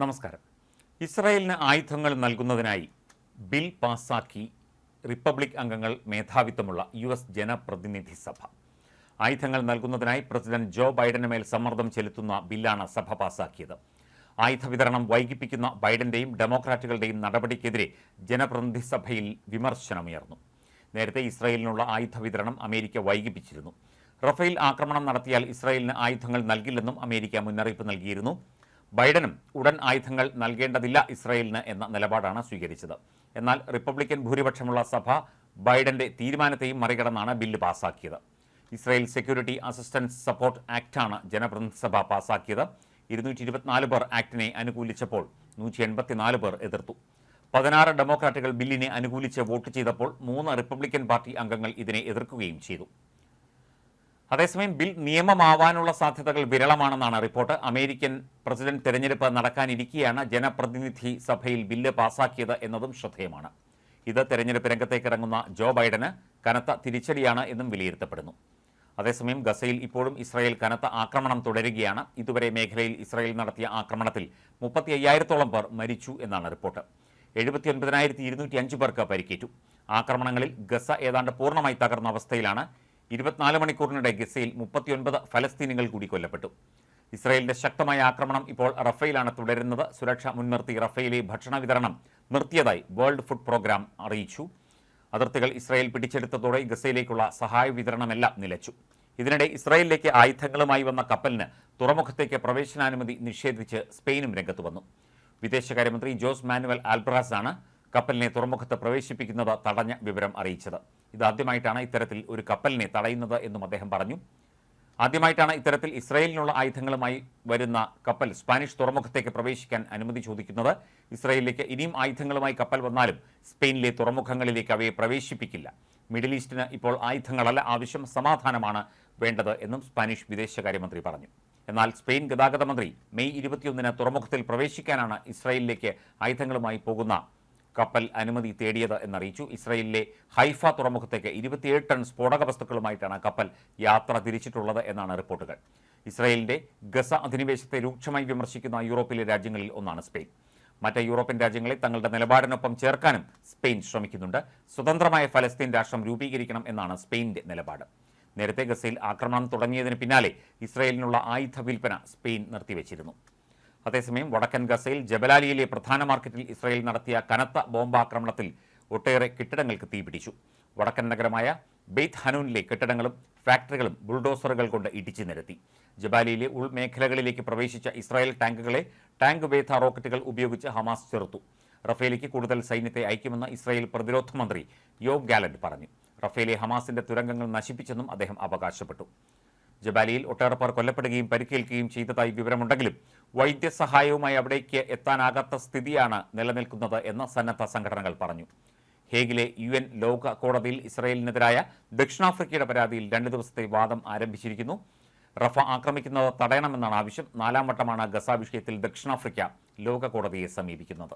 നമസ്കാരം. ഇസ്രായേലിന് ആയുധങ്ങൾ നൽകുന്നതിനായി ബിൽ പാസാക്കി റിപ്പബ്ലിക് അംഗങ്ങൾ മേധാവിത്വമുള്ള യു എസ് ജനപ്രതിനിധി സഭ. ആയുധങ്ങൾ നൽകുന്നതിനായി പ്രസിഡന്റ് ജോ ബൈഡന് മേൽ സമ്മർദ്ദം ചെലുത്തുന്ന ബില്ലാണ് സഭ പാസാക്കിയത്. ആയുധ വിതരണം വൈകിപ്പിക്കുന്ന ബൈഡന്റെയും ഡെമോക്രാറ്റുകളുടെയും നടപടിക്കെതിരെ ജനപ്രതിനിധി സഭയിൽ വിമർശനമുയർന്നു. നേരത്തെ ഇസ്രായേലിനുള്ള ആയുധ വിതരണം അമേരിക്ക വൈകിപ്പിച്ചിരുന്നു. റഫേൽ ആക്രമണം നടത്തിയാൽ ഇസ്രായേലിന് ആയുധങ്ങൾ നൽകില്ലെന്നും അമേരിക്ക മുന്നറിയിപ്പ് നൽകിയിരുന്നു. ബൈഡനും ഉടൻ ആയുധങ്ങൾ നൽകേണ്ടതില്ല ഇസ്രായേലിന് എന്ന നിലപാടാണ് സ്വീകരിച്ചത്. എന്നാൽ റിപ്പബ്ലിക്കൻ ഭൂരിപക്ഷമുള്ള സഭ ബൈഡന്റെ തീരുമാനത്തെയും മറികടന്നാണ് ബില്ല് പാസാക്കിയത്. ഇസ്രായേൽ സെക്യൂരിറ്റി അസിസ്റ്റൻസ് സപ്പോർട്ട് ആക്ടാണ് ജനപ്രതിനിധി സഭ പാസാക്കിയത്. ഇരുന്നൂറ്റി ഇരുപത്തിനാല് പേർ ആക്ടിനെ അനുകൂലിച്ചപ്പോൾ നൂറ്റി എൺപത്തിനാല് പേർ എതിർത്തു. പതിനാറ് ഡെമോക്രാറ്റുകൾ ബില്ലിനെ അനുകൂലിച്ച് വോട്ട് ചെയ്തപ്പോൾ മൂന്ന് റിപ്പബ്ലിക്കൻ പാർട്ടി അംഗങ്ങൾ ഇതിനെ എതിർക്കുകയും ചെയ്തു. അതേസമയം ബിൽ നിയമമാവാനുള്ള സാധ്യതകൾ വിരളമാണെന്നാണ് റിപ്പോർട്ട്. അമേരിക്കൻ പ്രസിഡന്റ് തെരഞ്ഞെടുപ്പ് നടക്കാനിരിക്കെയാണ് ജനപ്രതിനിധി സഭയിൽ ബില്ല് പാസാക്കിയത് എന്നതും ശ്രദ്ധേയമാണ്. ഇത് തെരഞ്ഞെടുപ്പ് രംഗത്തേക്ക് ഇറങ്ങുന്ന ജോ ബൈഡന് കനത്ത തിരിച്ചടിയാണ് എന്നും വിലയിരുത്തപ്പെടുന്നു. അതേസമയം ഗസയിൽ ഇപ്പോഴും ഇസ്രായേൽ കനത്ത ആക്രമണം തുടരുകയാണ്. ഇതുവരെ മേഖലയിൽ ഇസ്രായേൽ നടത്തിയ ആക്രമണത്തിൽ മുപ്പത്തി അയ്യായിരത്തോളം പേർ മരിച്ചു എന്നാണ് റിപ്പോർട്ട്. എഴുപത്തി ഒൻപതിനായിരത്തി ഇരുന്നൂറ്റി അഞ്ച് പേർക്ക് പരിക്കേറ്റു. ആക്രമണങ്ങളിൽ ഗസ ഏതാണ്ട് പൂർണമായി തകർന്ന അവസ്ഥയിലാണ് ഇരുപത്തിനാല് മണിക്കൂറിനിടെ ഗസയിൽ മുപ്പത്തിയൊൻപത് ഫലസ്തീനികൾ കൂടി കൊല്ലപ്പെട്ടു. ഇസ്രായേലിന്റെ ശക്തമായ ആക്രമണം ഇപ്പോൾ റഫേലാണ് തുടരുന്നത്. സുരക്ഷ മുൻനിർത്തി റഫേലെ ഭക്ഷണ വിതരണം നിർത്തിയതായി വേൾഡ് ഫുഡ് പ്രോഗ്രാം അറിയിച്ചു. അതിർത്തികൾ ഇസ്രായേൽ പിടിച്ചെടുത്തതോടെ ഗസയിലേക്കുള്ള സഹായ വിതരണമെല്ലാം നിലച്ചു. ഇതിനിടെ ഇസ്രായേലിലേക്ക് ആയുധങ്ങളുമായി വന്ന കപ്പലിന് തുറമുഖത്തേക്ക് പ്രവേശനാനുമതി നിഷേധിച്ച് സ്പെയിനും രംഗത്ത് വന്നു. വിദേശകാര്യമന്ത്രി ജോസ് മാനുവൽ ആൽബ്രാസ് ആണ് കപ്പലിനെ തുറമുഖത്ത് പ്രവേശിപ്പിക്കുന്നത് തടഞ്ഞ വിവരം അറിയിച്ചത്. ഇതാദ്യമായിട്ടാണ് ഇത്തരത്തിൽ ഒരു കപ്പലിനെ തടയുന്നത് എന്നും അദ്ദേഹം പറഞ്ഞു. ആദ്യമായിട്ടാണ് ഇത്തരത്തിൽ ഇസ്രായേലിനുള്ള ആയുധങ്ങളുമായി വരുന്ന കപ്പൽ സ്പാനിഷ് തുറമുഖത്തേക്ക് പ്രവേശിക്കാൻ അനുമതി ചോദിക്കുന്നത്. ഇസ്രായേലിലേക്ക് ഇനിയും ആയുധങ്ങളുമായി കപ്പൽ വന്നാലും സ്പെയിനിലെ തുറമുഖങ്ങളിലേക്ക് അവയെ പ്രവേശിപ്പിക്കില്ല. മിഡിൽ ഈസ്റ്റിന് ഇപ്പോൾ ആയുധങ്ങളല്ല ആവശ്യം സമാധാനമാണ് വേണ്ടത് എന്നും സ്പാനിഷ് വിദേശകാര്യമന്ത്രി പറഞ്ഞു. എന്നാൽ സ്പെയിൻ ഗതാഗത മന്ത്രി മെയ് ഇരുപത്തിയൊന്നിന് തുറമുഖത്തിൽ പ്രവേശിക്കാനാണ് ഇസ്രായേലിലേക്ക് ആയുധങ്ങളുമായി പോകുന്ന കപ്പൽ അനുമതി തേടിയത് എന്നറിയിച്ചു. ഇസ്രയേലിലെ ഹൈഫ തുറമുഖത്തേക്ക് ഇരുപത്തിയേഴ് ടൺ സ്ഫോടക വസ്തുക്കളുമായിട്ടാണ് കപ്പൽ യാത്ര തിരിച്ചിട്ടുള്ളത് എന്നാണ് റിപ്പോർട്ടുകൾ. ഇസ്രായേലിന്റെ ഗസ അധിനിവേശത്തെ രൂക്ഷമായി വിമർശിക്കുന്ന യൂറോപ്പിലെ രാജ്യങ്ങളിൽ ഒന്നാണ് സ്പെയിൻ. മറ്റ് യൂറോപ്യൻ രാജ്യങ്ങളെ തങ്ങളുടെ നിലപാടിനൊപ്പം ചേർക്കാനും സ്പെയിൻ ശ്രമിക്കുന്നുണ്ട്. സ്വതന്ത്രമായ ഫലസ്തീൻ രാഷ്ട്രം രൂപീകരിക്കണം എന്നാണ് സ്പെയിനിന്റെ നിലപാട്. നേരത്തെ ഗസയിൽ ആക്രമണം തുടങ്ങിയതിന് പിന്നാലെ ഇസ്രയേലിനുള്ള ആയുധ വിൽപ്പന സ്പെയിൻ നിർത്തിവെച്ചിരുന്നു. അതേസമയം വടക്കൻ ഗസയിൽ ജബലാലിയിലെ പ്രധാന മാർക്കറ്റിൽ ഇസ്രായേൽ നടത്തിയ കനത്ത ബോംബാക്രമണത്തിൽ ഒട്ടേറെ കെട്ടിടങ്ങൾക്ക് തീപിടിച്ചു വടക്കൻ നഗരമായ ബെയ്ത്ത് ഹനൂനിലെ കെട്ടിടങ്ങളും ഫാക്ടറികളും ബുൾഡോസറുകൾ കൊണ്ട് ഇടിച്ചു നിരത്തി. ജബാലിയിലെ ഉൾമേഖലകളിലേക്ക് പ്രവേശിച്ച ഇസ്രായേൽ ടാങ്കുകളെ ടാങ്ക് വേധ റോക്കറ്റുകൾ ഉപയോഗിച്ച് ഹമാസ് ചെറുത്തു. റഫേലിക്ക് കൂടുതൽ സൈന്യത്തെ അയക്കുമെന്ന് ഇസ്രായേൽ പ്രതിരോധ മന്ത്രി യോബ് ഗാലന്റ് പറഞ്ഞു. റഫേലെ ഹമാസിന്റെ തുരങ്കങ്ങൾ നശിപ്പിച്ചെന്നും അദ്ദേഹം അവകാശപ്പെട്ടു. ജബാലിയിൽ ഒട്ടേറെ പേർ കൊല്ലപ്പെടുകയും പരിക്കേൽക്കുകയും ചെയ്തതായി വിവരമുണ്ടെങ്കിലും വൈദ്യസഹായവുമായി അവിടേക്ക് എത്താനാകാത്ത സ്ഥിതിയാണ് നിലനിൽക്കുന്നത് എന്ന് സന്നദ്ധ സംഘടനകൾ പറഞ്ഞു. ഹേഗിലെ യു എൻ ലോക കോടതിയിൽ ഇസ്രായേലിനെതിരായ ദക്ഷിണാഫ്രിക്കയുടെ പരാതിയിൽ രണ്ട് ദിവസത്തെ വാദം ആരംഭിച്ചിരിക്കുന്നു. റഫ ആക്രമിക്കുന്നത് തടയണമെന്നാണ് ആവശ്യം. നാലാം വട്ടമാണ് ഗസ വിഷയത്തിൽ ദക്ഷിണാഫ്രിക്ക ലോക കോടതിയെ സമീപിക്കുന്നത്.